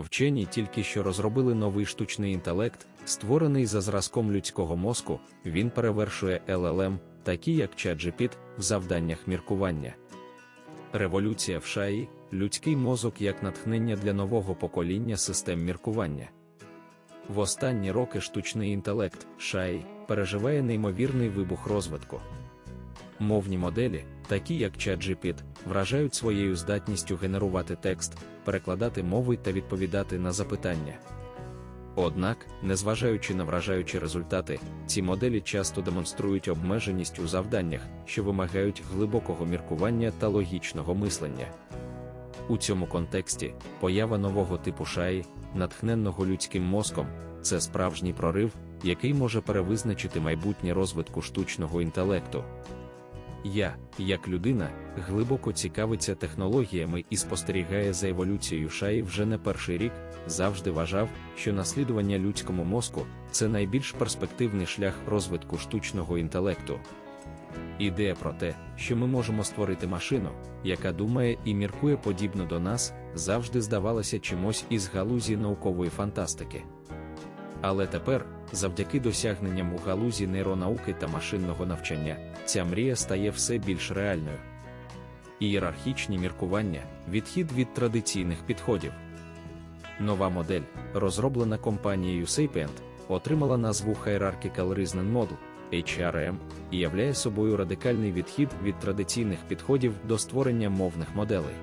Вчені тільки що розробили новий штучний інтелект, створений за зразком людського мозку, він перевершує LLM, такі як ChatGPT, в завданнях міркування. Революція в шаї людський мозок як натхнення для нового покоління систем міркування. В останні роки штучний інтелект шаї переживає неймовірний вибух розвитку. Мовні моделі, такі як ChatGPT, вражають своєю здатністю генерувати текст, перекладати мови та відповідати на запитання. Однак, незважаючи на вражаючі результати, ці моделі часто демонструють обмеженість у завданнях, що вимагають глибокого міркування та логічного мислення. У цьому контексті поява нового типу шаї, натхненного людським мозком, це справжній прорив, який може перевизначити майбутнє розвитку штучного інтелекту. Я, як людина, глибоко цікавиться технологіями і спостерігає за еволюцією шаї вже не перший рік, завжди вважав, що наслідування людському мозку це найбільш перспективний шлях розвитку штучного інтелекту. Ідея про те, що ми можемо створити машину, яка думає і міркує подібно до нас, завжди здавалася чимось із галузі наукової фантастики. Але тепер, завдяки досягненням у галузі нейронауки та машинного навчання, ця мрія стає все більш реальною. Ієрархічні міркування, відхід від традиційних підходів. Нова модель, розроблена компанією Sapient, отримала назву Hierarchical Reasoning Model HRM і являє собою радикальний відхід від традиційних підходів до створення мовних моделей.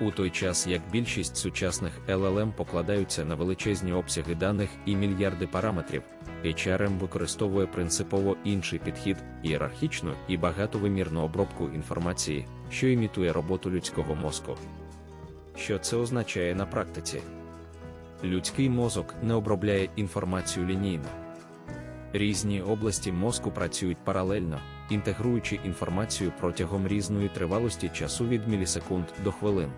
У той час як більшість сучасних LLM покладаються на величезні обсяги даних і мільярди параметрів, HRM використовує принципово інший підхід, ієрархічну і багатовимірну обробку інформації, що імітує роботу людського мозку. Що це означає на практиці? Людський мозок не обробляє інформацію лінійно. Різні області мозку працюють паралельно, інтегруючи інформацію протягом різної тривалості часу від мілісекунд до хвилин.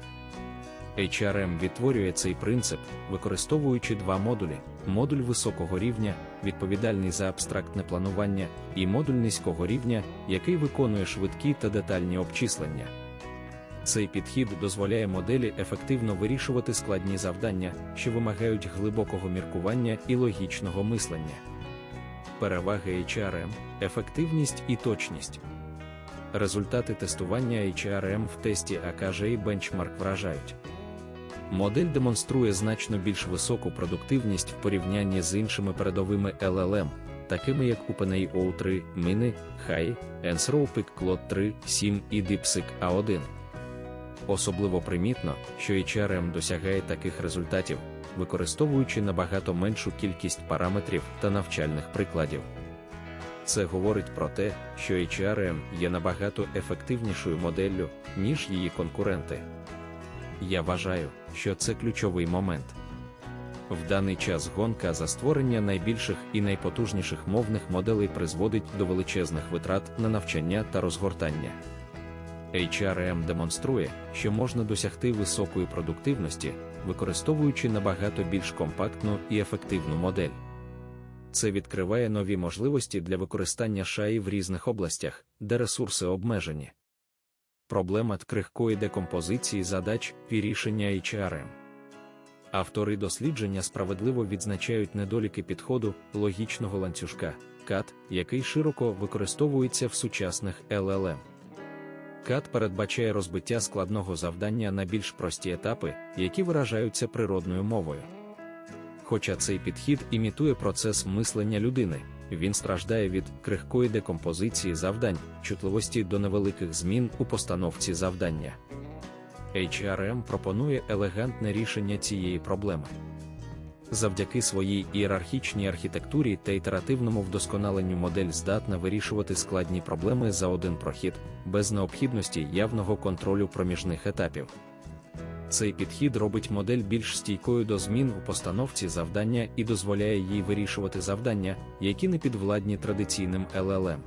HRM відтворює цей принцип, використовуючи два модулі: модуль високого рівня, відповідальний за абстрактне планування, і модуль низького рівня, який виконує швидкі та детальні обчислення. Цей підхід дозволяє моделі ефективно вирішувати складні завдання, що вимагають глибокого міркування і логічного мислення. Переваги HRM, ефективність і точність. Результати тестування HRM в тесті AKJ Benchmark вражають. Модель демонструє значно більш високу продуктивність в порівнянні з іншими передовими LLM, такими як OpenAI 3, Mini, High, Anthropic Claude 3, 7 і DeepSeek A1. Особливо примітно, що HRM досягає таких результатів, використовуючи набагато меншу кількість параметрів та навчальних прикладів. Це говорить про те, що HRM є набагато ефективнішою моделлю, ніж її конкуренти. Я вважаю, що це ключовий момент. В даний час гонка за створення найбільших і найпотужніших мовних моделей призводить до величезних витрат на навчання та розгортання. HRM демонструє, що можна досягти високої продуктивності, використовуючи набагато більш компактну і ефективну модель. Це відкриває нові можливості для використання шаї в різних областях, де ресурси обмежені. Проблема крихкої декомпозиції задач і рішення HRM. Автори дослідження справедливо відзначають недоліки підходу логічного ланцюжка CAT, який широко використовується в сучасних LLM. CAT передбачає розбиття складного завдання на більш прості етапи, які виражаються природною мовою. Хоча цей підхід імітує процес мислення людини, він страждає від крихкої декомпозиції завдань, чутливості до невеликих змін у постановці завдання. HRM пропонує елегантне рішення цієї проблеми. Завдяки своїй ієрархічній архітектурі та ітеративному вдосконаленню модель здатна вирішувати складні проблеми за один прохід, без необхідності явного контролю проміжних етапів. Цей підхід робить модель більш стійкою до змін у постановці завдання і дозволяє їй вирішувати завдання, які не підвладні традиційним LLM.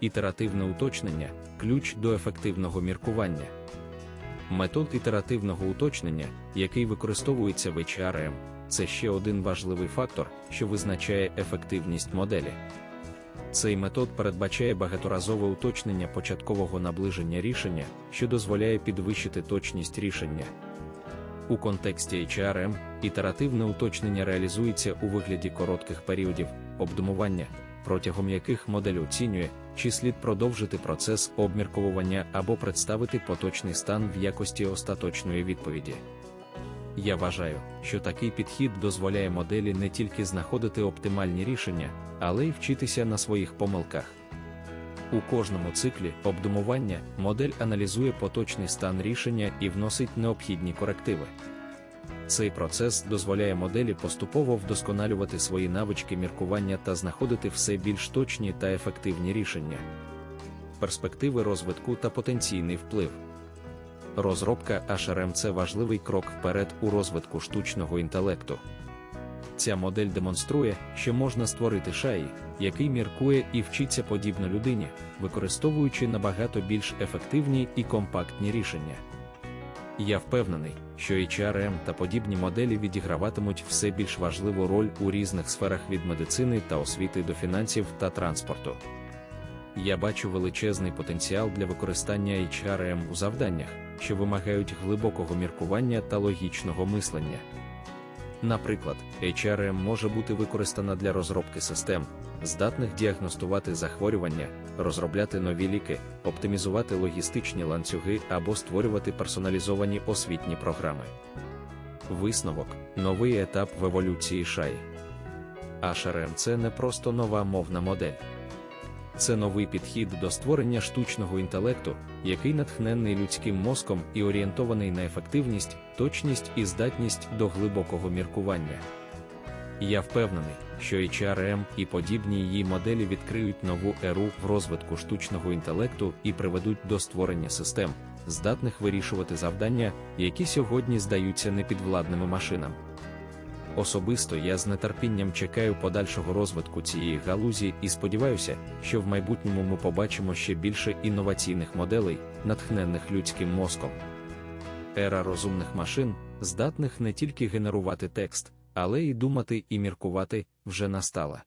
Ітеративне уточнення ключ до ефективного міркування. Метод ітеративного уточнення, який використовується в HRM, це ще один важливий фактор, що визначає ефективність моделі. Цей метод передбачає багаторазове уточнення початкового наближення рішення, що дозволяє підвищити точність рішення. У контексті HRM ітеративне уточнення реалізується у вигляді коротких періодів обдумування, протягом яких модель оцінює, чи слід продовжити процес обмірковування або представити поточний стан в якості остаточної відповіді. Я вважаю, що такий підхід дозволяє моделі не тільки знаходити оптимальні рішення, але й вчитися на своїх помилках. У кожному циклі обдумування модель аналізує поточний стан рішення і вносить необхідні корективи. Цей процес дозволяє моделі поступово вдосконалювати свої навички міркування та знаходити все більш точні та ефективні рішення. Перспективи розвитку та потенційний вплив. Розробка HRM – це важливий крок вперед у розвитку штучного інтелекту. Ця модель демонструє, що можна створити шаї, який міркує і вчиться подібно людині, використовуючи набагато більш ефективні і компактні рішення. Я впевнений, що HRM та подібні моделі відіграватимуть все більш важливу роль у різних сферах від медицини та освіти до фінансів та транспорту. Я бачу величезний потенціал для використання HRM у завданнях, що вимагають глибокого міркування та логічного мислення. Наприклад, HRM може бути використана для розробки систем, здатних діагностувати захворювання, розробляти нові ліки, оптимізувати логістичні ланцюги або створювати персоналізовані освітні програми. Висновок новий етап в еволюції шаї. HRM – це не просто нова мовна модель. Це новий підхід до створення штучного інтелекту, який натхнений людським мозком і орієнтований на ефективність, точність і здатність до глибокого міркування. Я впевнений, що HRM і подібні її моделі відкриють нову еру в розвитку штучного інтелекту і приведуть до створення систем, здатних вирішувати завдання, які сьогодні здаються непідвладними машинам. Особисто я з нетерпінням чекаю подальшого розвитку цієї галузі і сподіваюся, що в майбутньому ми побачимо ще більше інноваційних моделей, натхненних людським мозком. Ера розумних машин, здатних не тільки генерувати текст, але й думати і міркувати, вже настала.